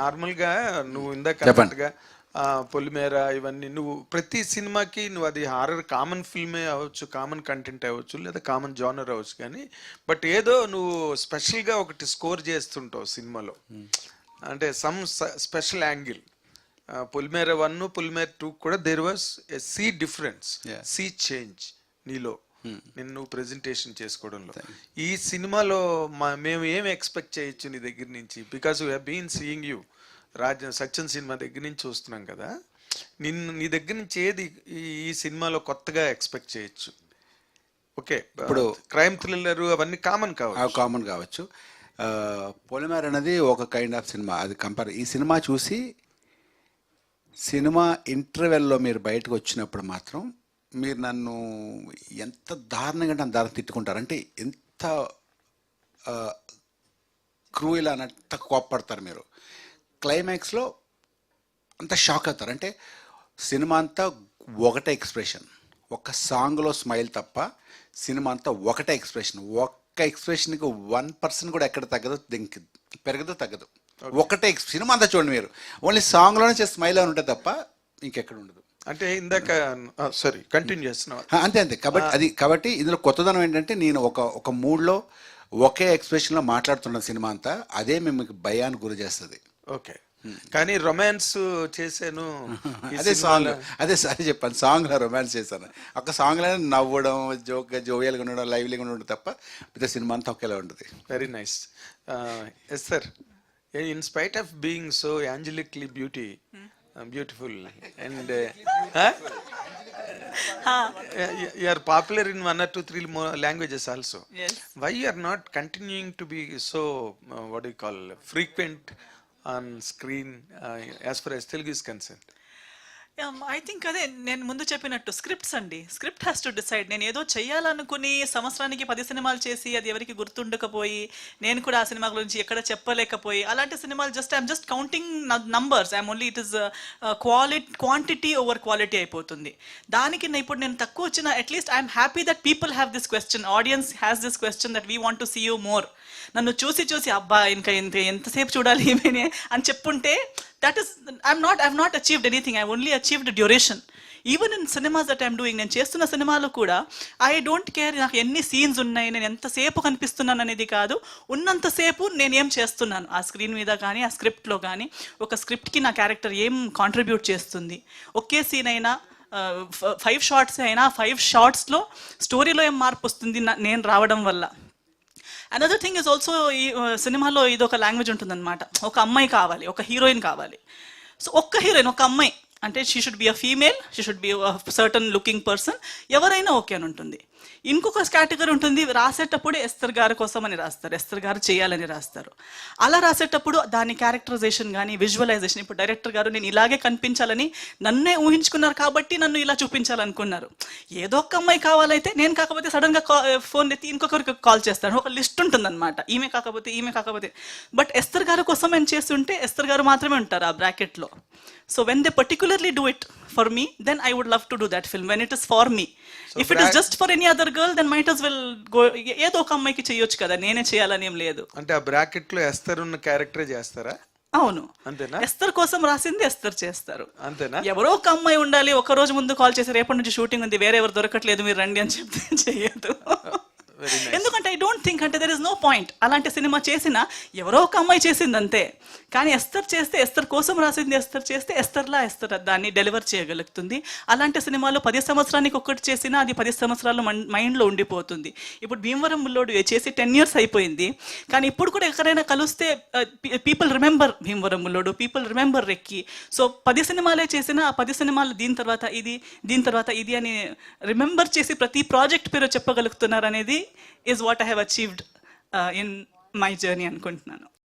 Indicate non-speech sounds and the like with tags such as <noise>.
నార్మల్గా నువ్వు ఇందాక చెప్పండిగా పొలిమేర ఇవన్నీ నువ్వు ప్రతి సినిమాకి నువ్వు అది హారర్ కామన్ ఫిల్మే అవ్వచ్చు కామన్ కంటెంట్ అవ్వచ్చు లేదా కామన్ జానర్ అవ్వచ్చు కానీ బట్ ఏదో నువ్వు స్పెషల్గా ఒకటి స్కోర్ చేస్తుంటావు సినిమాలో hmm. అంటే some special angle Polimera one Polimera two కూడా there was a sea difference sea change నీలో నిన్ను నువ్వు ప్రెజెంటేషన్ చేసుకోవడంలో ఈ సినిమాలో మేము ఏం ఎక్స్పెక్ట్ చేయొచ్చు నీ దగ్గర నుంచి because you been seeing you Raja Satyam cinema దగ్గర నుంచి చూస్తున్నాం కదా నిన్ను నీ దగ్గర నుంచి ఏది ఈ సినిమాలో కొత్తగా ఎక్స్పెక్ట్ చేయొచ్చు ఓకే ఇప్పుడు క్రైమ్ థ్రిల్లర్ అవన్నీ కామన్ కావచ్చు కామన్ కావచ్చు పొలిమేర్ అనేది ఒక కైండ్ ఆఫ్ సినిమా అది కంపేర్ ఈ సినిమా చూసి సినిమా ఇంటర్వెల్లో మీరు బయటకు వచ్చినప్పుడు మాత్రం మీరు నన్ను ఎంత దారుణంగా నన్ను దారుణ తిట్టుకుంటారు అంటే ఎంత క్రూయల్ అన్నట్ట కోప్పడతారు మీరు క్లైమాక్స్లో అంత షాక్ అవుతారు అంటే సినిమా అంతా ఒకటే ఎక్స్ప్రెషన్ ఒక సాంగ్లో స్మైల్ తప్ప సినిమా అంతా ఒకటే ఎక్స్ప్రెషన్ ఒక్క ఎక్స్ప్రెషన్కి వన్ పర్సెంట్ కూడా ఎక్కడ తగ్గదు దీనికి పెరగదు తగ్గదు ఒకటే సినిమా అంతా చూడండి మీరు ఓన్లీ సాంగ్లోనే స్మైల్ అని ఉంటే తప్ప ఇంకెక్కడ ఉండదు అంటే ఇందాక సారీ కంటిన్యూ చేస్తున్నావు అంతే అంతే కాబట్టి అది కాబట్టి ఇందులో కొత్తదనం ఏంటంటే నేను ఒక ఒక మూడ్లో ఒకే ఎక్స్ప్రెషన్లో మాట్లాడుతున్న సినిమా అంతా అదే మేము భయాన్ని గురి చేస్తుంది ఓకే hmm. కానీ రొమాన్స్ చేశాను అదే సాంగ్ అదే సరే చెప్పాను సాంగ్ లో రొమాన్స్ చేశాను ఒక సాంగ్ లో నవ్వడం జోక్ జోవియల్గా ఉండడం లైవ్లీగా ఉండడం తప్ప పెద్ద సినిమా అంతా ఒకేలా ఉంటుంది very nice yes sir in spite of being so angelically beauty Beautiful. And uh, <laughs> you are popular in 1 or 2, 3 more languages also. Yes. Why you are not continuing to be so, uh, frequent on screen uh, as far as Telugu is concerned? I um, think అదే నేను ముందు చెప్పినట్టు scripts అండి script has to decide నేను ఏదో చేయాలనుకుని సంవత్సరానికి పది సినిమాలు చేసి అది ఎవరికి గుర్తుండకపోయి నేను కూడా ఆ సినిమా గురించి ఎక్కడ చెప్పలేకపోయి అలాంటి సినిమాలు just I'm just counting numbers I'm only it is quality quantity over quality అయిపోతుంది దానికి ఇప్పుడు నేను తక్కువ వచ్చిన at least I'm happy that people have this question audience has this question that we want to see you more నన్ను చూసి చూసి అబ్బా ఇంకా ఇంత ఎంతసేపు చూడాలి ఏమైనా అని చెప్పుంటే that is I'm not I not achieved anything I only achieved duration even in cinemas that I'm doing నేను చేస్తున్న సినిమాలో కూడా ఐ డోంట్ కేర్ నాకు ఎన్ని సీన్స్ ఉన్నాయి నేను ఎంతసేపు కనిపిస్తున్నాను అనేది కాదు ఉన్నంతసేపు నేను ఏం చేస్తున్నాను ఆ స్క్రీన్ మీద కానీ ఆ స్క్రిప్ట్లో కానీ ఒక స్క్రిప్ట్కి నా క్యారెక్టర్ ఏం కాంట్రిబ్యూట్ చేస్తుంది ఒకే సీన్ అయినా ఫైవ్ షార్ట్స్ అయినా ఫైవ్ షార్ట్స్లో స్టోరీలో ఏం మార్పు వస్తుంది నేను రావడం వల్ల అనదర్ థింగ్ ఇస్ ఆల్సో ఈ సినిమాలో ఇది ఒక లాంగ్వేజ్ ఉంటుందన్నమాట ఒక అమ్మాయి కావాలి ఒక హీరోయిన్ కావాలి సో ఒక్క హీరోయిన్ ఒక అమ్మాయి అంటే she should be a female she should be certain looking person ఎవరైనా ఓకే అని ఉంటుంది ఇంకొక కేటగిరీ ఉంటుంది రాసేటప్పుడు ఎస్తర్ గారి కోసం అని రాస్తారు ఎస్తర్ గారు చేయాలని రాస్తారు అలా రాసేటప్పుడు దాని క్యారెక్టరైజేషన్ కానీ విజువలైజేషన్ ఇప్పుడు డైరెక్టర్ గారు నేను ఇలాగే కనిపించాలని నన్నే ఊహించుకున్నారు కాబట్టి నన్ను ఇలా చూపించాలనుకున్నారు ఏదో ఒక అమ్మాయి కావాలైతే నేను కాకపోతే సడన్గా ఫోన్ ఎత్తి ఇంకొకరికి కాల్ చేస్తాను ఒక లిస్ట్ ఉంటుందన్నమాట ఈమె కాకపోతే ఈమె కాకపోతే బట్ ఎస్తర్ గారి కోసం నేను చేస్తుంటే ఎస్తర్ గారు మాత్రమే ఉంటారు ఆ బ్రాకెట్లో so when they particularly do it for me, then I would love to do that film when it is for me. So if it is just for any other girl, then might as well ఏదో ఒక అమ్మాయికి చేయొచ్చు కదా నేనే చేయాలని ఏం లేదు అంటే ఆ బ్రాకెట్ లో ఎస్తర్ ఉన్న క్యారెక్టర్ చేస్తారా అవును అంతేనా ఎస్తర్ కోసం రాసింది ఎస్తర్ చేస్తారు అంతేనా ఎవరో ఒక అమ్మాయి ఉండాలి ఒక రోజు ముందు కాల్ చేసి రేపటి నుంచి షూటింగ్ ఉంది వేరే ఎవరు దొరకట్లేదు మీరు రండి అని చెప్తే <laughs> చేయదు డోంట్ థింక్ అంటే దెర్ ఇస్ నో పాయింట్ అలాంటి సినిమా చేసిన ఎవరో ఒక అమ్మాయి చేసింది అంతే కానీ ఎస్తర్ చేస్తే ఎస్తర్ కోసం రాసింది ఎస్తర్ చేస్తే ఎస్తర్లా ఎస్తర్ దాన్ని డెలివర్ చేయగలుగుతుంది అలాంటి సినిమాలో పది సంవత్సరానికి ఒక్కటి చేసినా అది పది సంవత్సరాలు మైండ్లో ఉండిపోతుంది ఇప్పుడు భీమవరం ముల్లోడు చేసి టెన్ ఇయర్స్ అయిపోయింది కానీ ఇప్పుడు కూడా ఎక్కడైనా కలిస్తే people remember Bhimavaram Bullodu people remember recce so పది సినిమాలే చేసినా ఆ పది సినిమాలు దీని తర్వాత ఇది దీని తర్వాత ఇది అని రిమెంబర్ చేసి ప్రతి ప్రాజెక్ట్ పేరు చెప్పగలుగుతున్నారు అనేది is what have achieved in my journey అనుకుంటున్నాను